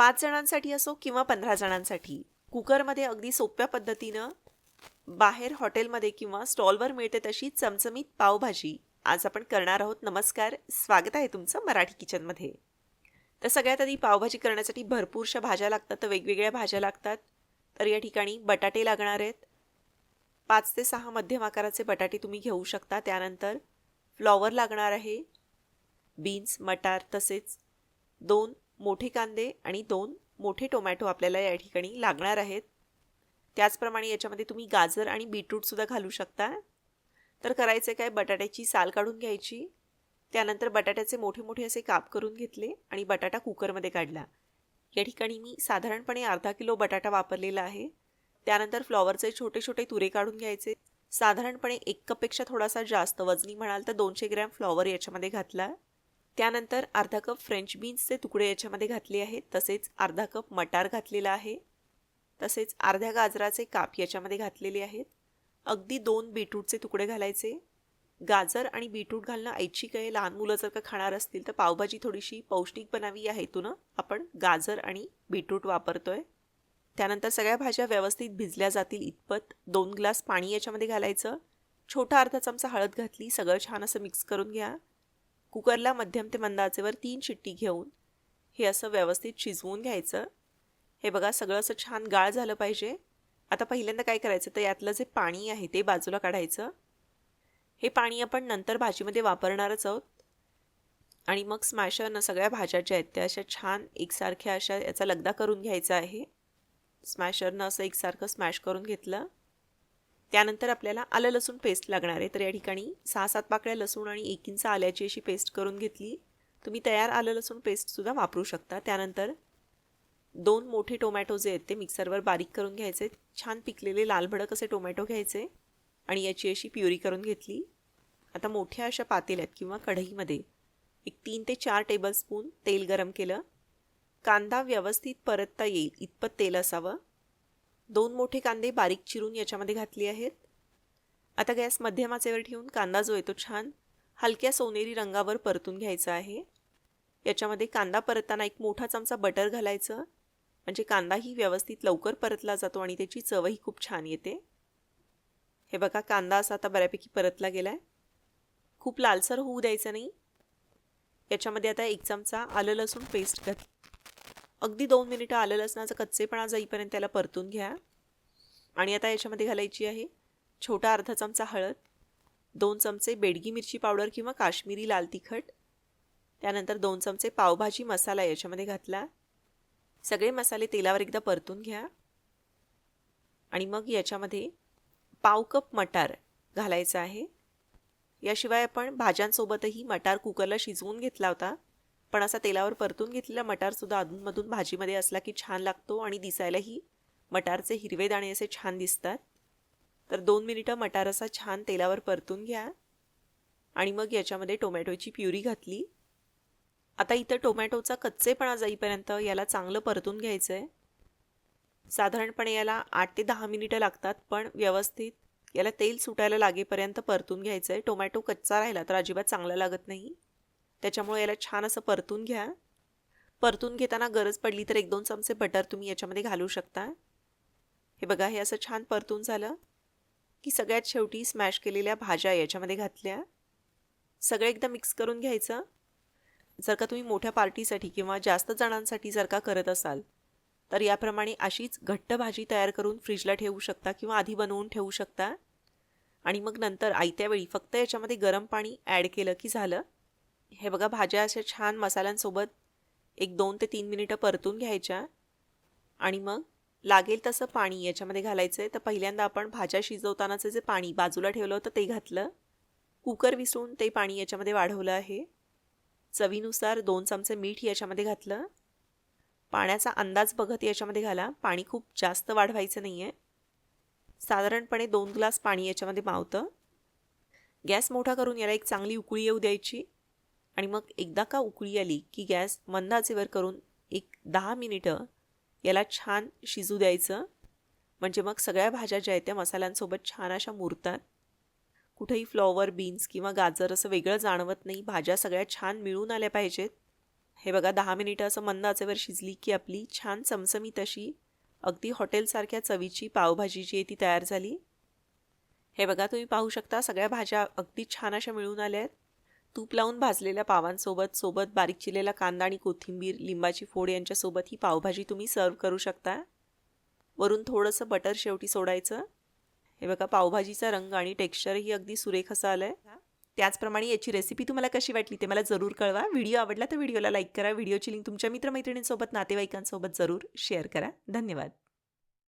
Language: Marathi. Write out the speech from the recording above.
पाच जणांसाठी असो किंवा पंधरा जणांसाठी कुकरमध्ये अगदी सोप्या पद्धतीनं बाहेर हॉटेलमध्ये किंवा स्टॉलवर मिळते तशी चमचमीत पावभाजी आज आपण करणार आहोत. नमस्कार. स्वागत आहे तुमचं मराठी किचनमध्ये. तर सगळ्यात आधी पावभाजी करण्यासाठी भरपूरशा भाज्या लागतात तर वेगवेगळ्या भाज्या लागतात. तर या ठिकाणी बटाटे लागणार आहेत. पाच ते सहा मध्यम आकाराचे बटाटे तुम्ही घेऊ शकता. त्यानंतर फ्लॉवर लागणार आहे. बीन्स मटार तसेच दोन मोठे कांदे आणि दोन मोठे टोमॅटो आपल्याला या ठिकाणी लागणार आहेत. त्याचप्रमाणे याच्यामध्ये तुम्ही गाजर आणि बीटरूटसुद्धा घालू शकता. तर करायचं काय? बटाट्याची साल काढून घ्यायची. त्यानंतर बटाट्याचे मोठे मोठे असे काप करून घेतले आणि बटाटा कुकरमध्ये काढला. या ठिकाणी मी साधारणपणे अर्धा किलो बटाटा वापरलेला आहे. त्यानंतर फ्लॉवरचे छोटे छोटे तुरे काढून घ्यायचे. साधारणपणे एक कपपेक्षा थोडासा जास्त वजनी म्हणाल तर दोनशे ग्रॅम फ्लॉवर याच्यामध्ये घातला. त्यानंतर अर्धा कप फ्रेंच बीन्सचे तुकडे याच्यामध्ये घातले आहेत. तसेच अर्धा कप मटार घातलेला आहे. तसेच अर्ध्या गाजराचे काप याच्यामध्ये घातलेले आहेत. अगदी दोन बीटरूटचे तुकडे घालायचे. गाजर आणि बीटरूट घालणं ऐच्छिक आहे. लहान मुलं जर का खाणार असतील तर पावभाजी थोडीशी पौष्टिक बनावी या हेतूनं आपण गाजर आणि बीटरूट वापरतोय. त्यानंतर सगळ्या भाज्या व्यवस्थित भिजल्या जातील इतपत. दोन ग्लास पाणी याच्यामध्ये घालायचं. छोटा अर्धा चमचा हळद घातली. सगळं छान असं मिक्स करून घ्या. कुकरला मध्यम ते मंद आचेवर तीन शिट्टी घेऊन हे असं व्यवस्थित शिजवून घ्यायचं. हे बघा सगळं असं छान गाळ झालं पाहिजे. आता पहिल्यांदा काय करायचं तर यातलं जे पाणी आहे ते बाजूला काढायचं. हे पाणी आपण नंतर भाजीमध्ये वापरणारच आहोत. आणि मग स्मॅशरनं सगळ्या भाज्या ज्या आहेत त्या अशा छान एकसारख्या अशा याचा लगदा करून घ्यायचा आहे. स्मॅशरनं असं एकसारखं स्मॅश करून घेतलं. त्यानंतर आपल्याला आलं लसूण पेस्ट लागणार आहे. तर या ठिकाणी सहा सात पाकळ्या लसूण आणि एक इंच आल्याची अशी पेस्ट करून घेतली. तुम्ही तयार आलं लसूण पेस्टसुद्धा वापरू शकता. त्यानंतर दोन मोठे टोमॅटो जे आहेत ते मिक्सरवर बारीक करून घ्यायचे. छान पिकलेले लाल भडक असे टोमॅटो घ्यायचे आणि याची अशी प्युरी करून घेतली. आता मोठ्या अशा पातेल्यात किंवा कढईमध्ये एक तीन ते चार टेबलस्पून तेल गरम केलं. कांदा व्यवस्थित परतता येईल. इतपत तेल असावं. दोन मोठे कांदे बारीक चिरून याच्यामध्ये घातले आहेत. आता गॅस मध्यम आचेवर ठेवून कांदा जो आहे तो छान हलक्या सोनेरी रंगावर परतून घ्यायचा आहे. याच्यामध्ये कांदा परतताना एक मोठा चमचा बटर घालायचं. म्हणजे कांदाही व्यवस्थित लवकर परतला जातो आणि त्याची चवही खूप छान येते. हे बघा कांदा असा आता बऱ्यापैकी परतला गेला आहे खूप लालसर होऊ द्यायचं नाही. याच्यामध्ये आता एक चमचा आलं लसूण पेस्ट घात अगदी दोन मिनिटं आलं लसणाचा कच्चेपणा जाईपर्यंत त्याला परतून घ्या. आणि आता याच्यामध्ये घालायची आहे छोटा अर्धा चमचा हळद दोन चमचे बेडगी मिरची पावडर किंवा काश्मीरी लाल तिखट त्यानंतर दोन चमचे पावभाजी मसाला याच्यामध्ये घातला. सगळे मसाले तेलावर एकदा परतून घ्या. आणि मग याच्यामध्ये पाव कप मटार घालायचा आहे. याशिवाय आपण भाज्यांसोबतही मटार कुकरला शिजवून घेतला होता. पण असा तेलावर परतून घेतलेला मटारसुद्धा अधूनमधून भाजीमध्ये असला की छान लागतो आणि दिसायलाही मटारचे हिरवे दाणे असे छान दिसतात. तर दोन मिनिटं मटार असा छान तेलावर परतून घ्या. आणि मग याच्यामध्ये टोमॅटोची प्युरी घातली. आता इथं टोमॅटोचा कच्चेपणा जाईपर्यंत याला चांगलं परतून घ्यायचं आहे साधारणपणे याला आठ ते दहा मिनिटं लागतात पण व्यवस्थित याला तेल सुटायला लागेपर्यंत परतून घ्यायचं आहे टोमॅटो कच्चा राहिला तर अजिबात चांगला लागत नाही. त्याच्यामुळे याला छान असं परतून घ्या. परतून घेताना गरज पडली तर एक दोन चमचे बटर तुम्ही याच्यामध्ये घालू शकता. हे बघा हे असं छान परतून झालं. की सगळ्यात शेवटी स्मॅश केलेल्या भाज्या याच्यामध्ये घातल्या. सगळं एकदा मिक्स करून घ्यायचं. जर का तुम्ही मोठ्या पार्टीसाठी किंवा जास्त जणांसाठी जर का करत असाल तर याप्रमाणे अशीच घट्ट भाजी तयार करून फ्रीजला ठेवू शकता किंवा आधी बनवून ठेवू शकता. आणि मग नंतर आयत्यावेळी फक्त याच्यामध्ये गरम पाणी ॲड केलं की झालं. हे बघा भाज्या अशा छान मसाल्यांसोबत एक दोन ते तीन मिनिटं परतून घ्यायच्या आणि मग लागेल तसं पाणी याच्यामध्ये घालायचं आहे तर पहिल्यांदा आपण भाज्या शिजवतानाचं जे पाणी बाजूला ठेवलं होतं ते घातलं. कुकर विसरून ते पाणी याच्यामध्ये वाढवलं आहे. चवीनुसार दोन चमचे मीठ याच्यामध्ये घातलं. पाण्याचा अंदाज बघत याच्यामध्ये घाला. पाणी खूप जास्त वाढवायचं नाही आहे साधारणपणे दोन ग्लास पाणी याच्यामध्ये मावतं. गॅस मोठा करून याला एक चांगली उकळी येऊ द्यायची. आणि मग एकदा का उकळी आली की गॅस मंद आचेवर करून एक दहा मिनिटं याला छान शिजू द्यायचं. म्हणजे मग सगळ्या भाज्या ज्या आहेत त्या मसाल्यांसोबत छान अशा मुरतात. कुठेही फ्लॉवर बीन्स किंवा गाजर असं वेगळं जाणवत नाही. भाज्या सगळ्या छान मिळून आल्या पाहिजेत. हे बघा दहा मिनिटं असं मंद आचेवर शिजली की आपली छान चमचमीत अशी अगदी हॉटेलसारख्या चवीची पावभाजी जी आहे ती तयार झाली. हे बघा तुम्ही पाहू शकता सगळ्या भाज्या अगदी छान अशा मिळून आल्या आहेत. तूप लावून भाजलेल्या पावांसोबत सोबत बारीक चिरलेला कांदा आणि कोथिंबीर लिंबाची फोड यांच्यासोबत ही पावभाजी तुम्ही सर्व करू शकता. वरून थोडंसं बटर शेवटी सोडायचं. हे बघा पावभाजीचा रंग आणि टेक्स्चरही अगदी सुरेख असं आलं आहे त्याचप्रमाणे याची रेसिपी तुम्हाला कशी वाटली ते मला जरूर कळवा. व्हिडिओ आवडला तर व्हिडिओला लाईक करा. व्हिडिओची लिंक तुमच्या मित्रमैत्रिणींसोबत नातेवाईकांसोबत जरूर शेअर करा. धन्यवाद.